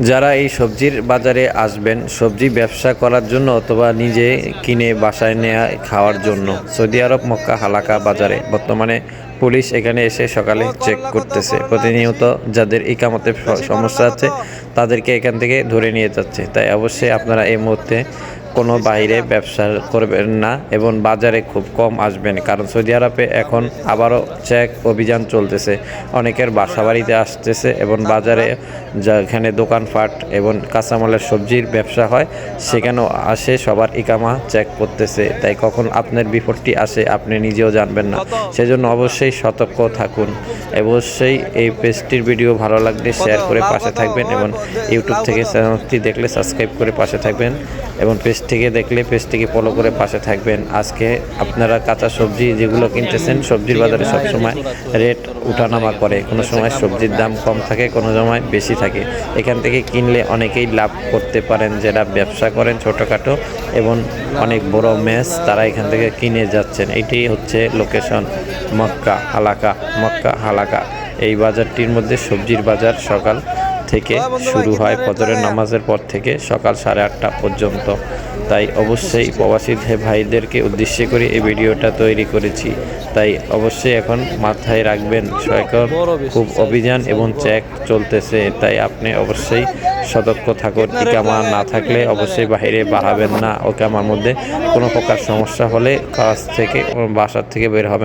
যারা এই সবজির বাজারে আসবেন, সবজি ব্যবসা করার জন্য অথবা নিজে কিনে বাসায় নেয়া খাওয়ার জন্য। সৌদি আরব, মক্কা, হালাকা বাজারে। বর্তমানে পুলিশ এখানে এসে সকালে চেক করতেছে। প্রতিনিয়ত যাদের ইকামতে সমস্যা আছে, তাদেরকে এখান থেকে ধরে নিয়ে যাচ্ছে। তাই অবশ্যই আপনারা এই মুহূর্তে কোনো বাইরে ব্যবসা করবেন না এবং বাজারে খুব কম আসবেন। কারণ সৌদি আরবে এখন আবারও চেক অভিযান চলতেছে। অনেকের বাসা বাড়িতে আসতেছে এবং বাজারে যেখানে দোকানপাট এবং কাঁচামালের সবজির ব্যবসা হয়, সেখানেও আসে, সবার ইকামা চেক করতেছে। তাই কখন আপনার বিপদটি আসে, আপনি নিজেও জানবেন না। সেজন্য অবশ্যই সতর্ক থাকুন। অবশ্যই এই পেজটির ভিডিও ভালো লাগলে শেয়ার করে পাশে থাকবেন এবং ইউটিউব থেকে চ্যানেলটি দেখলে সাবস্ক্রাইব করে পাশে থাকবেন এবং পেজ থেকে দেখলে পেজ থেকে ফলো করে পাশে থাকবেন। আজকে আপনারা কাঁচা সবজি যেগুলো কিনতেছেন, সবজির বাজারে সবসময় রেট উঠানামা করে। কোনো সময় সবজির দাম কম থাকে, কোনো সময় বেশি থাকে। এখান থেকে কিনলে অনেকেই লাভ করতে পারেন। যারা ব্যবসা করেন ছোটোখাটো এবং অনেক বড় ম্যাচ তারা এখান থেকে কিনে যাচ্ছেন। এটি হচ্ছে লোকেশন মক্কা, হালাকা মক্কা, হালাকা। এই বাজারটির মধ্যে সবজির বাজার সকাল থেকে শুরু হয় ফজরের নামাজের পর থেকে সকাল সাড়ে আটটা পর্যন্ত। তাই অবশ্যই প্রবাসী ভাই- ভাইদেরকে উদ্দেশ্য করে এই ভিডিওটা তৈরি করেছি। তাই অবশ্যই এখন মাথায় রাখবেন সয়কর খুব অভিযান এবং চেক চলতেছে। তাই আপনি অবশ্যই সতর্ক থাকুন। ইকামা না থাকলে অবশ্যই বাইরে বাড়াবেন না। ওকামার মধ্যে কোনো প্রকার সমস্যা হলে কাজ থেকে বাসার থেকে বের হবেন